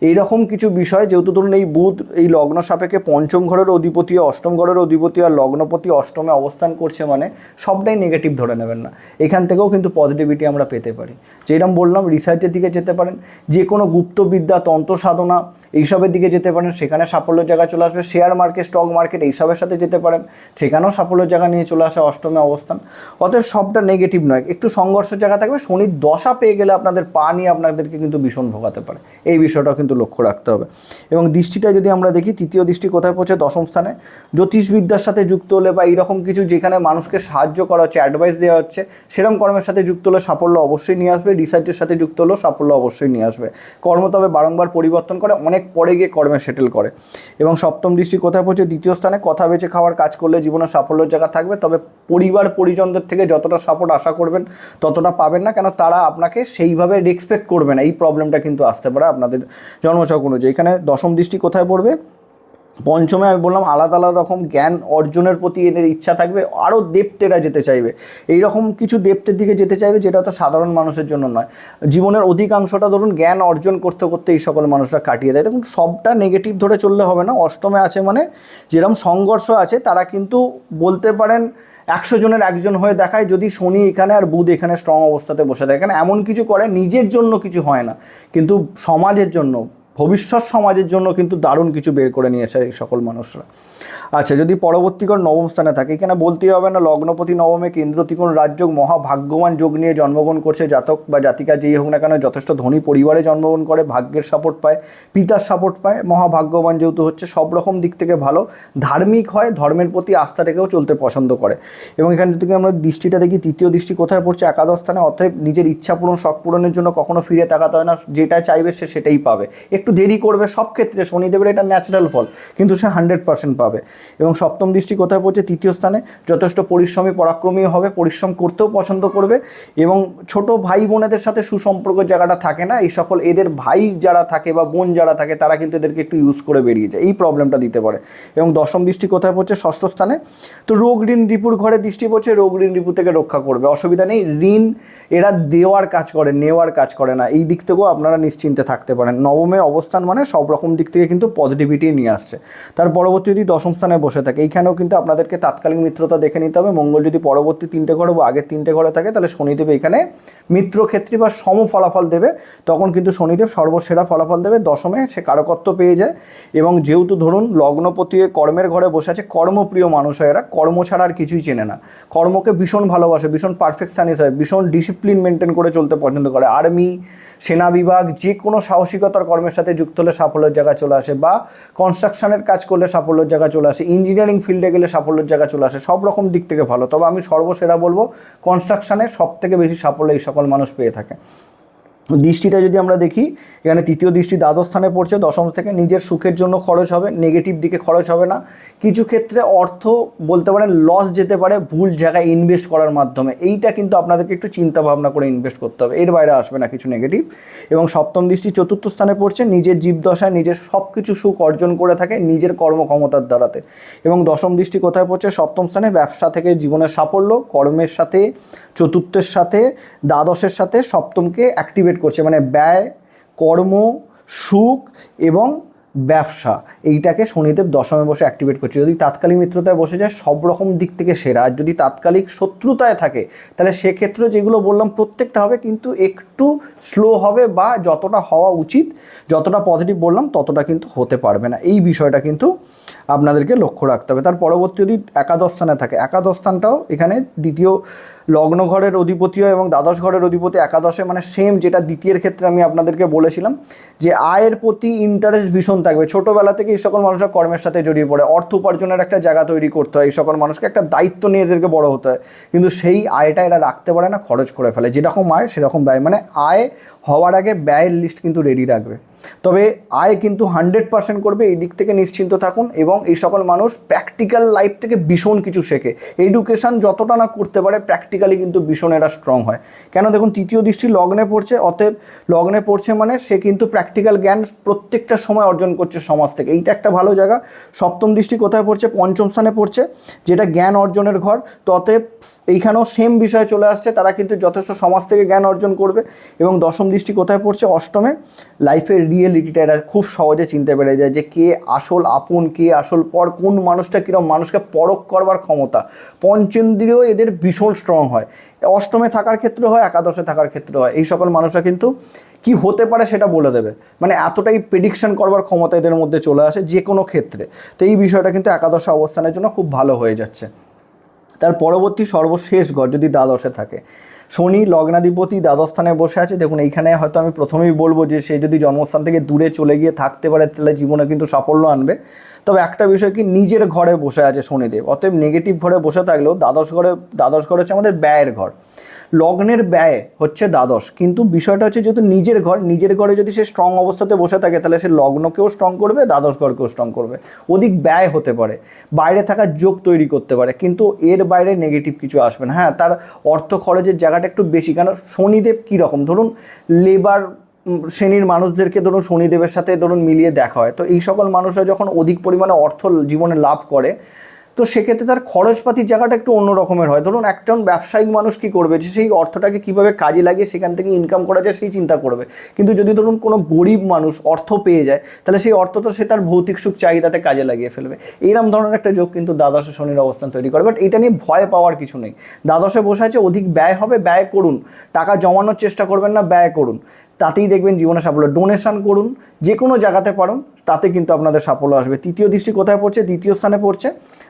Speaker 1: এইরকম কিছু বিষয়, যেহেতু ধরুন এই বুধ, এই লগ্ন সাপেক্ষে পঞ্চম ঘরের অধিপতি, অষ্টম ঘরের অধিপতি আর লগ্নপতি অষ্টমে অবস্থান করছে মানে সবটাই নেগেটিভ ধরে নেবেন না। এখান থেকেও কিন্তু পজিটিভিটি আমরা পেতে পারি। যেরকম বললাম রিসার্চের দিকে যেতে পারেন যে কোনো গুপ্তবিদ্যা, তন্ত্র সাধনা এইসবের দিকে যেতে পারেন, সেখানে সাফল্যের জায়গা চলে আসবে। শেয়ার মার্কেট স্টক মার্কেট এইসবের সাথে যেতে পারেন, সেখানেও সাফল্যের জায়গা নিয়ে চলে আসে অষ্টমে অবস্থান। অতএব সবটা নেগেটিভ নয়। একটু সংঘর্ষের জায়গা থাকবে, শনির দশা পেয়ে গেলে আপনাদের পা নিয়ে আপনাদেরকে কিন্তু ভীষণ ভোগাতে পারে। এই বিষয়টাও কিন্তু লক্ষ্য রাখতে হবে। এবং দৃষ্টিটা যদি আমরা দেখি, তৃতীয় দৃষ্টি কোথায় পৌঁছে দশম স্থানে। জ্যোতিষবিদ্যার সাথে যুক্ত হলে বা এইরকম কিছু যেখানে মানুষকে সাহায্য করা হচ্ছে অ্যাডভাইস দেওয়া হচ্ছে সেরকম কর্মের সাথে যুক্ত হলে সাফল্য অবশ্যই নিয়ে আসবে। রিসার্চের সাথে যুক্ত হলেও সাফল্য অবশ্যই নিয়ে আসবে। কর্ম তবে বারংবার পরিবর্তন করে, অনেক পরে গিয়ে কর্মে সেটেল করে। এবং সপ্তম দৃষ্টি কোথায় পৌঁছে দ্বিতীয় স্থানে। কথা বেঁচে খাওয়ার কাজ করলে জীবনে সাফল্যের জায়গা থাকবে। তবে পরিবার পরিজনদের থেকে যতটা সাপোর্ট আশা করবেন, ততটা পাবেন না। কেন? তারা আপনাকে সেইভাবে রেসপেক্ট করবে না। এই প্রবলেমটা কিন্তু আসতে পারে। আপনাদের জন্মছক অনুযায়ী। এখানে দশম দৃষ্টি কোথায় পড়বে? পঞ্চমে আমি বললাম আলাদা আলাদা রকম জ্ঞান অর্জনের প্রতি এদের ইচ্ছা থাকবে আরও দেবতেরা যেতে চাইবে। এই রকম কিছু দেবতের দিকে যেতে চাইবে যেটা তো সাধারণ মানুষের জন্য নয়। জীবনের অধিকাংশটা ধরুন জ্ঞান অর্জন করতে করতে এই সকল মানুষরা কাটিয়ে দেয়। দেখুন, সবটা নেগেটিভ ধরে চললে হবে না। অষ্টমে আছে মানে যেরকম সংঘর্ষ আছে, তারা কিন্তু বলতে পারেন একশো জনের একজন হয়ে দেখায় যদি শনি এখানে আর বুধ এখানে স্ট্রং অবস্থাতে বসে থাকে। এখানে এমন কিছু করে, নিজের জন্য কিছু হয় না। কিন্তু সমাজের জন্য ভবিষ্যৎ সমাজের জন্য কিন্তু দারুণ কিছু বের করে নিয়েছে এই সকল মানুষরা। আচ্ছা যদি পরবর্তীকর নবম স্থানে থাকে এখানে বলতেই হবে না, লগ্নপতি নবমে কেন্দ্র ত্রিকোণ রাজযোগ, মহাভাগ্যবান যোগ নিয়ে জন্মগ্রহণ করছে জাতক বা জাতিকা, যেই হোক না কেন যথেষ্ট ধনী পরিবারে জন্মগ্রহণ করে, ভাগ্যের সাপোর্ট পায়, পিতার সাপোর্ট পায়, মহাভাগ্যবান যেহেতু হচ্ছে, সব রকম দিক থেকে ভালো, ধার্মিক হয়, ধর্মের প্রতি আস্থা রেখেও চলতে পছন্দ করে। এবং এখানে যদি আমরা দৃষ্টিটা দেখি, তৃতীয় দৃষ্টি কোথায় পড়ছে? একাদশ স্থানে, অতএব নিজের ইচ্ছা পূরণ, শখ পূরণের জন্য কখনো ফিরে তাকাতে হয় না, যেটা চাইবে সে সেটাই পাবে। একটু একটু দেরি করবে সব ক্ষেত্রে শনিদেবের এটা ন্যাচারাল ফল, কিন্তু সে হান্ড্রেড পার্সেন্ট পাবে। এবং সপ্তম দৃষ্টি কোথায় পড়ছে? তৃতীয় স্থানে। যথেষ্ট পরিশ্রমী, পরাক্রমী হবে, পরিশ্রম করতেও পছন্দ করবে এবং ছোট ভাই বোনেদের সাথে সুসম্পর্ক জায়গাটা থাকে না, এই সকল এদের ভাই যারা থাকে বা বোন যারা থাকে, তারা কিন্তু এদেরকে একটু ইউজ করে বেরিয়ে যায় এই প্রবলেমটা দিতে পারে। এবং দশম দৃষ্টি কোথায় পড়ছে? ষষ্ঠ স্থানে। তো রোগ ঋণ রিপুর ঘরে দৃষ্টি পড়ছে, রোগ ঋণ রিপু থেকে রক্ষা করবে। অসুবিধা নেই, ঋণ এরা দেওয়ার কাজ করে, নেওয়ার কাজ করে না। এই দিক থেকেও আপনারা নিশ্চিন্তে থাকতে পারেন। নবমে অবস্থান মানে সব রকম দিক থেকে কিন্তু পজিটিভিটি নিয়ে আসছে। তার পরবর্তী যদি দশম স্থানে বসে থাকে, এইখানেও কিন্তু আপনাদেরকে তাৎকালিক মিত্রতা দেখে নিতে হবে। মঙ্গল যদি পরবর্তী তিনটে ঘরে বা আগের তিনটে ঘরে থাকে, তাহলে শনিদেব এখানে মিত্রক্ষেত্রী বা সম ফলাফল দেবে। তখন কিন্তু শনিদেব সর্বসেরা ফলাফল দেবে। দশমে সে কারকত্ব পেয়ে যায়। এবং যেহেতু ধরুন লগ্নপতি কর্মের ঘরে বসে আছে, কর্মপ্রিয় মানুষ হয় এরা। কর্ম ছাড়া আর কিছুই চেনে না। কর্মকে ভীষণ ভালোবাসে, ভীষণ পারফেকশানিস্ট হয়, ভীষণ ডিসিপ্লিন মেনটেন করে চলতে পছন্দ করে। আর্মি সেনা বিভাগ যে কোনো সাহসিকতার কর্মের সাথে যুক্ত হলে সাফল্যের জায়গা চলে আসে বা কনস্ট্রাকশনের কাজ করলে সাফল্যের জায়গা চলে আসে ইঞ্জিনিয়ারিং ফিল্ডে গেলে সাফল্যের জায়গা চলে আসে, সব রকম দিক থেকে ভালো। তবে আমি সর্বসেরা বলব কনস্ট্রাকশানে সব থেকে বেশি সাফল্য এই সকল মানুষ পেয়ে থাকে। দৃষ্টিটা যদি আমরা দেখি, এখানে তৃতীয় দৃষ্টি দ্বাদশ স্থানে পড়ছে, দশম থেকে নিজের সুখের জন্য খরচ হবে নেগেটিভ দিকে খরচ হবে না। কিছু ক্ষেত্রে অর্থ বলতে পারেন লস যেতে পারে, ভুল জায়গায় ইনভেস্ট করার মাধ্যমে। এইটা কিন্তু আপনাদেরকে একটু চিন্তা ভাবনা করে ইনভেস্ট করতে হবে। এর বাইরে আসবে না কিছু নেগেটিভ এবং সপ্তম দৃষ্টি চতুর্থ স্থানে পড়ছে, নিজের জীবদশায় নিজের সব কিছু সুখ অর্জন করে থাকে, নিজের কর্মক্ষমতার দ্বারাতে। এবং দশম দৃষ্টি কোথায় পড়ছে, সপ্তম স্থানে ব্যবসা থেকে জীবনের সাফল্য, কর্মের সাথে, চতুর্থের সাথে, দ্বাদশের সাথে সপ্তমকে অ্যাক্টিভেট করছে মানে ব্যয়, কর্ম, সুখ এবং ব্যবসা, এইটাকে শনিদেব দশমে বসে অ্যাক্টিভেট করছে। যদি তাৎকালিক মিত্রতায় বসে যায়, সব রকম দিক থেকে সেরা। আর যদি তাৎকালিক শত্রুতায় থাকে, তাহলে সেক্ষেত্রে যেগুলো বললাম প্রত্যেকটা হবে, কিন্তু একটু স্লো হবে বা যতটা হওয়া উচিত, যতটা পজিটিভ বললাম, ততটা কিন্তু হতে পারবে না। এই বিষয়টা কিন্তু আপনাদেরকে লক্ষ্য রাখতে হবে। তার পরবর্তী যদি একাদশ স্থানে থাকে, একাদশ স্থানটাও এখানে দ্বিতীয় লগ্ন ঘরের অধিপতি হয় এবং দ্বাদশ ঘরের অধিপতি একাদশে মানে সেম যেটা দ্বিতীয়ের ক্ষেত্রে আমি আপনাদেরকে বলেছিলাম, যে আয়ের প্রতি ইন্টারেস্ট ভীষণ থাকবে। ছোটোবেলা থেকে এই সকল মানুষরা কর্মের সাথে জড়িয়ে পড়ে। অর্থ উপার্জনের একটা জায়গা তৈরি করতে হয়। এই সকল মানুষকে একটা দায়িত্ব নিয়ে এদেরকে বড় হতে হয়। কিন্তু সেই আয়টা এরা রাখতে পারে না, খরচ করে ফেলে। যেরকম আয়, সেরকম ব্যয়। মানে আয় হওয়ার আগে ব্যয়ের লিস্ট কিন্তু রেডি রাখবে। তবে আয় কিন্তু হান্ড্রেড পার্সেন্ট করবে, এই দিক থেকে নিশ্চিন্ত থাকুন এবং এই সকল মানুষ প্র্যাকটিক্যাল লাইফ থেকে ভীষণ কিছু শেখে। এডুকেশন যতটা না করতে পারে, প্র্যাকটিক্যালি কিন্তু ভীষণ এরা স্ট্রং হয়। কেন দেখুন, তৃতীয় দৃষ্টি লগ্নে পড়ছে, অতএব লগ্নে পড়ছে মানে সে কিন্তু প্র্যাকটিক্যাল জ্ঞান প্রত্যেকটা সময় অর্জন করছে সমাজ থেকে। এইটা একটা ভালো জায়গা। সপ্তম দৃষ্টি কোথায় পড়ছে? পঞ্চম স্থানে পড়ছে, যেটা জ্ঞান অর্জনের ঘর। তো অতএব এইখানেও সেম বিষয় চলে আসছে। তারা কিন্তু যথেষ্ট সমাজ থেকে জ্ঞান অর্জন করবে এবং দশম দৃষ্টি কোথায় পড়ছে? অষ্টমে। লাইফের রিয়েলিটিটা এরা খুব সহজে চিনতে পেরে যায় যে কে আসল আপন, কে আসল পর, কোন মানুষটা কীরকম মানুষকে পরখ করবার ক্ষমতা। পঞ্চেন্দ্রিয় এদের ভীষণ স্ট্রং হয়। অষ্টমে থাকার ক্ষেত্রে হয়, একাদশে থাকার ক্ষেত্রে হয়। এই সকল মানুষরা কিন্তু কি হতে পারে সেটা বলে দেবে। মানে এতটাই প্রেডিকশন করবার ক্ষমতা এদের মধ্যে চলে আসে যে কোনো ক্ষেত্রে। তো এই বিষয়টা কিন্তু একাদশ অবস্থানের জন্য খুব ভালো হয়ে যাচ্ছে। তার পরবর্তী সর্বশেষ ঘর যদি দ্বাদশে থাকে। শনি লগ্নাধিপতি দ্বাদশ স্থানে বসে আছে। দেখুন, এইখানে হয়তো আমি প্রথমেই বলব যে সে যদি জন্মস্থান থেকে দূরে চলে গিয়ে থাকতে পারে, তাহলে জীবনে কিন্তু সাফল্য আনবে। তবে একটা বিষয় কি, নিজের ঘরে বসে আছে শনিদেব। অতএব নেগেটিভ ঘরে বসে থাকলেও দ্বাদশ ঘরে, দ্বাদশ ঘর হচ্ছে আমাদের ব্যয়ের ঘর। লগ্নের ব্যয় হচ্ছে দ্বাদশ। কিন্তু বিষয়টা হচ্ছে যেহেতু নিজের ঘর, নিজের ঘরে যদি সে স্ট্রং অবস্থাতে বসে থাকে, তাহলে সে লগ্নকেও স্ট্রং করবে, দ্বাদশ ঘরকেও স্ট্রং করবে। অধিক ব্যয় হতে পারে। বাইরে থাকার যোগ তৈরি করতে পারে। কিন্তু এর বাইরে নেগেটিভ কিছু আসবে না। হ্যাঁ তার অর্থ খরচের জায়গাটা একটু বেশি। কেন? শনিদেব কীরকম? ধরুন লেবার শ্রেণির মানুষদেরকে ধরুন, শনিদেবের সাথে ধরুন মিলিয়ে দেখা হয়। তো এই সকল মানুষরা যখন অধিক পরিমাণে অর্থ জীবনে লাভ করে তো সেক্ষেত্রে তার খরচপাতির জায়গাটা একটু অন্য রকমের হয়। ধরুন একজন ব্যবসায়িক মানুষ কি করবে? যে সেই অর্থটাকে কীভাবে কাজে লাগিয়ে সেখান থেকে ইনকাম করা যায় সেই চিন্তা করবে। কিন্তু যদি ধরুন কোনো গরিব মানুষ অর্থ পেয়ে যায়, তাহলে সেই অর্থ তো সে তার ভৌতিক সুখ চাহিদাতে কাজে লাগিয়ে ফেলবে। এইরকম ধরনের একটা যোগ কিন্তু দ্বাদশে শনির অবস্থান তৈরি করে। বাট এটা নিয়ে ভয় পাওয়ার কিছু নেই। দ্বাদশে বসে আছে, অধিক ব্যয় হবে, ব্যয় করুন। টাকা জমানোর চেষ্টা করবেন না, ব্যয় করুন। তাতেই দেখবেন জীবনে সাফল্য। ডোনেশন করুন যে কোনো জায়গাতে পারুন তাতে কিন্তু আপনাদের সাফল্য আসবে। তৃতীয় দৃষ্টি কোথায় পড়ছে? দ্বিতীয় স্থানে পড়ছে।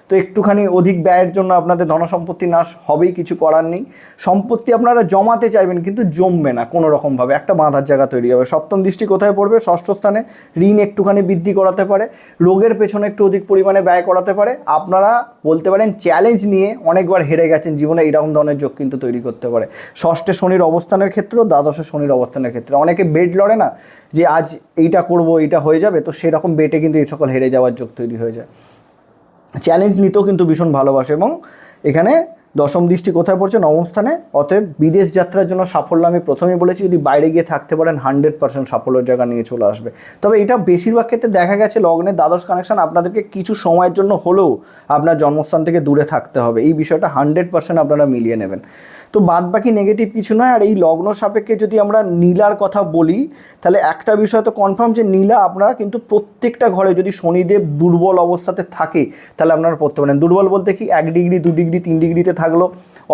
Speaker 1: তো একটুখানি অধিক ব্যয়ের জন্য আপনাদের ধনসম্পত্তি নাশ হবেই, কিছু করার নেই। সম্পত্তি আপনারা জমাতে চাইবেন, কিন্তু জমবে না কোনো রকমভাবে একটা বাঁধার জায়গা তৈরি হবে। সপ্তম দৃষ্টি কোথায় পড়বে? ষষ্ঠ স্থানে ঋণ একটুখানি বৃদ্ধি করাতে পারে। রোগের পেছনে একটু অধিক পরিমাণে ব্যয় করাতে পারে। আপনারা বলতে পারেন চ্যালেঞ্জ নিয়ে অনেকবার হেরে গেছেন। জীবনে এইরকম ধরনের যোগ কিন্তু তৈরি করতে পারে। ষষ্ঠে শনির অবস্থানের ক্ষেত্রেও, দ্বাদশে শনির অবস্থানের ক্ষেত্রে। অনেকে বেড লড়ে না যে আজ এইটা করব, এইটা হয়ে যাবে, তো সেরকম বেটে কিন্তু এই সকল হেরে যাওয়ার যোগ তৈরি হয়ে যায়। চ্যালেঞ্জ নিতেও কিন্তু ভীষণ ভালোবাসে এবং এখানে দশম দৃষ্টি কোথায় পড়ছে? নবম স্থানে। অতএব বিদেশ যাত্রার জন্য সাফল্য আমি প্রথমেই বলেছি, যদি বাইরে গিয়ে থাকতে পারেন হান্ড্রেড পার্সেন্ট সাফল্যের জায়গা নিয়ে চলে আসবে। তবে এটা বেশিরভাগ ক্ষেত্রে দেখা গেছে লগ্নের দ্বাদশ কানেকশন আপনাদেরকে কিছু সময়ের জন্য হলেও আপনার জন্মস্থান থেকে দূরে থাকতে হবে। এই বিষয়টা হান্ড্রেড পার্সেন্ট আপনারা মিলিয়ে নেবেন। তো বাদ বাকি নেগেটিভ কিছু নয়। আর এই লগ্ন সাপেক্ষে যদি আমরা নীলার কথা বলি, তাহলে একটা বিষয় তো কনফার্ম যে নীলা আপনারা কিন্তু প্রত্যেকটা ঘরে যদি শনিদেব দুর্বল অবস্থাতে থাকে, তাহলে আপনারা পড়তে পারেন। দুর্বল বলতে কি এক ডিগ্রি দু ডিগ্রি তিন ডিগ্রিতে থাকল,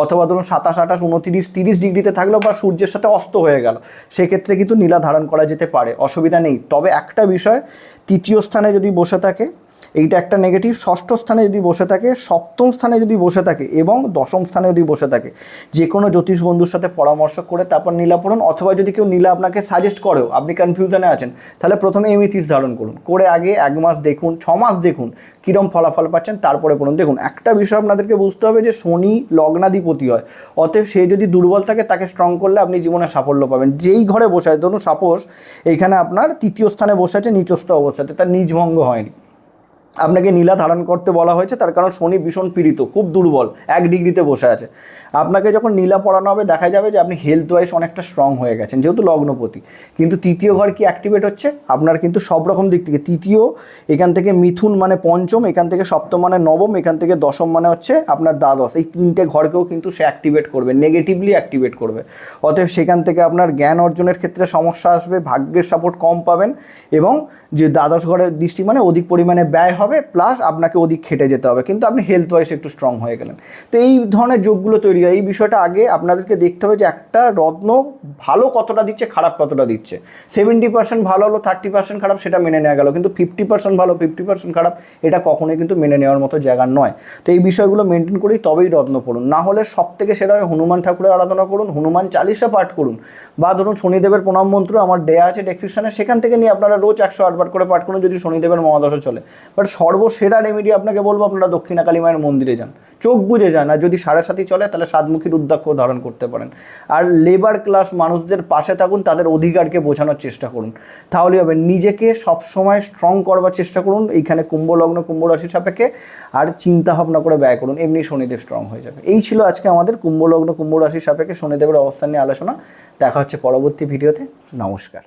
Speaker 1: অথবা ধরুন সাতাশ, আঠাশ, উনতিরিশ, তিরিশ ডিগ্রিতে থাকল বা সূর্যের সাথে অস্ত হয়ে গেল, সেক্ষেত্রে কিন্তু নীলা ধারণ করা যেতে পারে, অসুবিধা নেই। তবে একটা বিষয়, তৃতীয় স্থানে যদি বসে থাকে এইটা একটা নেগেটিভ ষষ্ঠ স্থানে যদি বসে থাকে, সপ্তম স্থানে যদি বসে থাকে এবং দশম স্থানে যদি বসে থাকে যে কোনো জ্যোতিষ বন্ধুর সাথে পরামর্শ করে তারপর নীলা পড়ুন, অথবা যদি কেউ নীলা আপনাকে সাজেস্ট করেও, আপনি কনফিউশনে আছেন, তাহলে প্রথমে এমিথিস ধারণ করুন। করে আগে এক মাস দেখুন, ছ মাস দেখুন, কীরম ফলাফল পাচ্ছেন, তারপরে পড়ুন। দেখুন, একটা বিষয় আপনাদেরকে বুঝতে হবে যে শনি লগ্নাধিপতি হয়, অতএব সে যদি দুর্বল থাকে, তাকে স্ট্রং করলে আপনি জীবনে সাফল্য পাবেন। যেই ঘরে বসে আছে, ধরুন সাপোজ এইখানে আপনার তৃতীয় স্থানে বসে আছে, নিচস্থ অবস্থাতে, তার নিজভঙ্গ হয়নি। আপনাকে নীলা ধারণ করতে বলা হয়েছে, তার কারণ শনি ভীষণ পীড়িত, খুব দুর্বল, এক ডিগ্রিতে বসে আছে। আপনাকে যখন নীলা পড়ানো হবে, দেখা যাবে যে আপনি হেলথ ওয়াইজ অনেকটা স্ট্রং হয়ে গেছেন, যেহেতু লগ্নপতি। কিন্তু তৃতীয় ঘর কি অ্যাক্টিভেট হচ্ছে? আপনার কিন্তু সব রকম দিক থেকে, তৃতীয়, এখান থেকে মিথুন মানে পঞ্চম, এখান থেকে সপ্তম মানে নবম, এখান থেকে দশম মানে হচ্ছে আপনার দ্বাদশ। এই তিনটে ঘরকেও কিন্তু সে অ্যাক্টিভেট করবে নেগেটিভলি অ্যাক্টিভেট করবে। অতএব সেখান থেকে আপনার জ্ঞান অর্জনের ক্ষেত্রে সমস্যা আসবে, ভাগ্যের সাপোর্ট কম পাবেন এবং যে দ্বাদশ ঘরের দৃষ্টি মানে অধিক পরিমাণে ব্যয় হবে প্লাস আপনাকে ওদিক খেটে যেতে হবে। কিন্তু আপনি হেলথ ওয়াইজ একটু স্ট্রং হয়ে গেলেন। তো এই ধরনের যোগগুলো তৈরি হয়। এই বিষয়টা আগে আপনাদেরকে দেখতে হবে যে একটা রত্ন ভালো কতটা দিচ্ছে, খারাপ কতটা দিচ্ছে। সেভেন্টি পার্সেন্ট ভালো হলো থার্টি পার্সেন্ট খারাপ, সেটা মেনে নেওয়া গেল। কিন্তু ফিফটি পার্সেন্ট ভালো ফিফটি পার্সেন্ট খারাপ, এটা কখনোই কিন্তু মেনে নেওয়ার মতো জায়গা নয়। তো এই বিষয়গুলো মেনটেন করেই তবেই রত্ন পড়ুন। না হলে সব থেকে সেটা হয় হনুমান ঠাকুরের আরাধনা করুন, হনুমান চালিশা পাঠ করুন। বা ধরুন শনিদেবের প্রণাম মন্ত্র, আমার দেয়া আছে ডেসক্রিপশনে সেখান থেকে নিয়ে আপনারা রোজ একশো আটবার করে পাঠ করুন, যদি শনিদেবের মহাদশা চলে। বাট সর্বসেরা রেমেডি আপনাকে বলব, আপনারা দক্ষিণা কালী মায়ের মন্দিরে যান। চোখ বুঝে যান, আর যদি সাড়ে সাথী চলে, তাহলে সাতমুখী রুদ্রাক্ষ ধারণ করতে পারেন। আর লেবার ক্লাস মানুষদের পাশে থাকুন, তাদের অধিকারকে বোঝানোর চেষ্টা করুন। তাহলে হবে, নিজেকে সবসময় স্ট্রং করবার চেষ্টা করুন, এইখানে কুম্ভ লগ্ন কুম্ভ সাপেক্ষে, আর চিন্তা ভাবনা করে ব্যয় করুন, এমনি শনিদেব স্ট্রং হয়ে যাবে। এই ছিল আজকে আমাদের কুম্ভ লগ্ন কুম্ভ রাশি সাপেক্ষে শনিদেবের অবস্থান নিয়ে আলোচনা। দেখা হচ্ছে পরবর্তী ভিডিওতে নমস্কার।